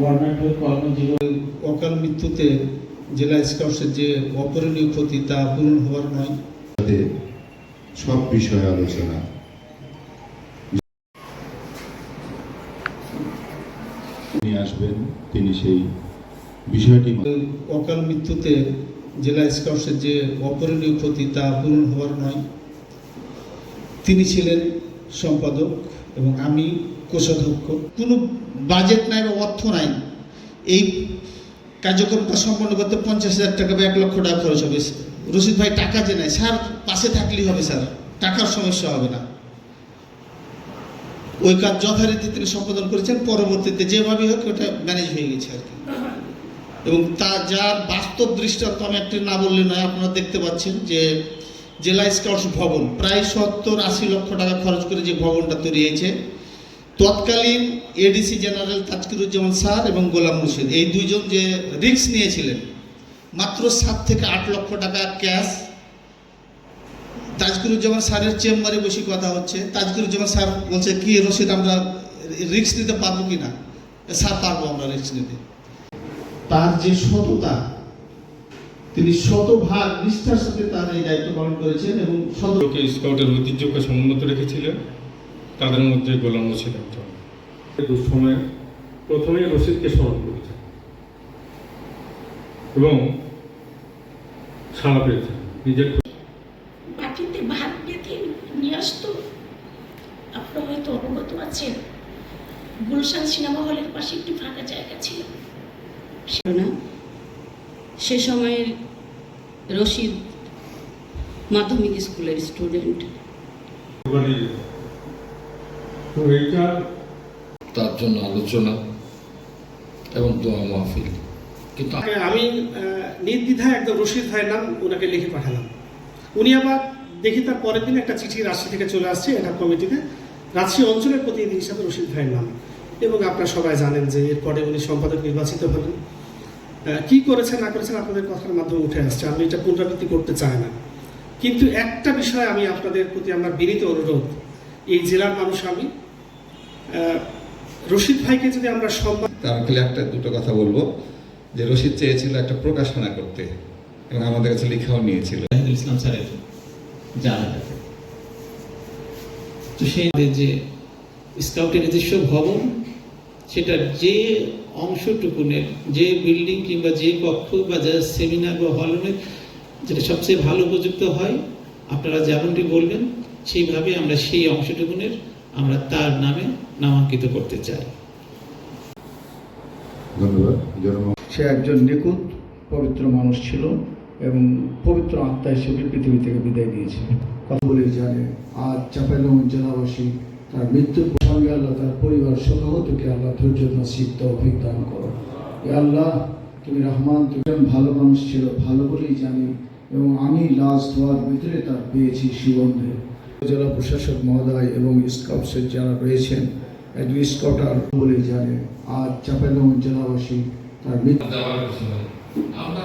বর্ণাঢ্য কর্মজীবন অকাল মৃত্যুতে জেলা স্কাউটসের যে অপরণীয় ক্ষতি তা পূরণ হওয়ার নয়। সব বিষয়ে আলোচনা। তিনি আসবেন তিনি সেই বিষয়টি অকাল মৃত্যুতে জেলা স্কাউটসের যে অপরণীয় ক্ষতি তা পূরণ হওয়ার নয়। তিনি ছিলেন সম্পাদক এবং আমি কোষাধ্যক্ষ। কোনো বাজেট নাই বা অর্থ নাই। এই কার্যক্রমটা সম্পন্ন করতে পঞ্চাশ হাজার টাকা বা এক লক্ষ টাকা খরচ হবে। রশিদ ভাই টাকা যে নাই স্যার, পাশে থাকলেই হবে, স্যার। টাকার সমস্যা হবে না। ওই কাজ যথারীতি তিনি সম্পাদন করেছেন। পরবর্তীতে যেভাবেই হোক, ওটা ম্যানেজ হয়ে গেছে আর কি। এবং তা, যার বাস্তব দৃষ্টান্ত আমি একটি না বললে নয়, আপনারা দেখতে পাচ্ছেন যে জেলা স্কাউটস ভবন, প্রায় সত্তর আশি লক্ষ টাকা খরচ করে যে ভবনটা তৈরি হয়েছে। তৎকালীন এডিসি জেনারেল তাজকিরুজ্জামান স্যার এবং গোলাম মুর্শিদ, এই দুইজন যে রিক্স নিয়েছিলেন, মাত্র সাত থেকে আট লক্ষ টাকা ক্যাশ। তাজকিরুজ্জামান স্যারের চেম্বারে বসে কথা হচ্ছে। তাজকিরুজ্জামান স্যার বলছে, কি রশিদ, আমরা রিস্ক নিতে পারব কি না? স্যার, পারব আমরা রিস্ক নিতে। তার যে সততা তিনি শতভাগ নিষ্ঠার সাথে তার এই দায়িত্ব পালন করেছেন এবং শত লোকে স্কাউটের ঐতিহ্যকে সমুন্নত রেখেছিলেন তাদের মধ্যে গোলাম রশিদ একজন। দুঃসময়ে প্রথমেই রশিদকে স্মরণ করেছেন এবং সাড়া পেয়েছেন নিজের মাটিতে ভাত বেঁধে নিয়ে আসতো। আপনারা হয়তো অবগত আছেন গুলশান সিনেমা হলের পাশে একটি ফাঁকা জায়গা ছিল। না সে সময়ের রশিদ মাধ্যমিক স্কুলের স্টুডেন্ট। তো এইটা তার জন্য আলোচনা এবং দোয়া মাহফিল। কিন্তু আমি নির্দ্বিধায় একদম রশিদ ভাইয়ের নাম ওনাকে লিখে পাঠালাম। উনি আবার দেখি তার পরের দিন একটা চিঠি রাজশাহী থেকে চলে আসছে এটা কমিটিতে। রাজশাহী অঞ্চলের প্রতিনিধি হিসাবে রশিদ ভাইয়ের নাম। এবং আপনারা সবাই জানেন যে এরপরে উনি সম্পাদক নির্বাচিত হলেন। কি করেছেন না করেছেন আপনাদের কথার মাধ্যমে উঠে আসছে। আমি এটা পুনরাবৃত্তি করতে চাই না। কিন্তু একটা বিষয় আমি আপনাদের প্রতি আমার বিনীত অনুরোধ। এই জেলার মানুষ আমি। রশিদ ভাইকে যদি আমরা সম্মান তা আমি খালি একটা দুটো কথা বলব। যে রশিদ চেয়েছিল একটা প্রকাশনা করতে এবং আমাদের কাছে লেখাও নিয়েছিল। ইসলাম স্যারের জানা থাকে তো সেই যে স্কাউটের নিজস্ব ভবন সেটার যে অংশটুকুনের যে বিল্ডিং কিংবা যে কক্ষ বা যা সেমিনার বা হলরুমের যেটা সবচেয়ে ভালো উপযুক্ত হয় আপনারা যেমনটি বলবেন সেইভাবে আমরা সেই অংশটুকুনের আমরা তার নামে নামাঙ্কিত করতে চাই। ধন্যবাদ। সে একজন নিখুঁত পবিত্র মানুষ ছিল এবং পবিত্র আত্মা হিসেবে পৃথিবী থেকে বিদায় নিয়েছে। কথা বলেই জানে আজ চাপাইলং জেলাবাসী তার মৃত্যুর সঙ্গে আল্লাহ তার পরিবার শোকাহতকে আল্লাহ ধৈর্য, নসিব, তৌফিক দান করো এ আল্লাহ, তুমি রহমান, তুমি ভালো মানুষ ছিল, ভালো বলেই জানি, এবং আমি লাশ ধোয়ার ভিতরে তার পেয়েছি সুগন্ধে। জেলা প্রশাসক মহোদয় এবং স্কাউটসের যারা রয়েছেন, একজন স্কাউটার বলেই জানে আর চাপাইলং জেলাবাসী তার মৃত্যু আমরা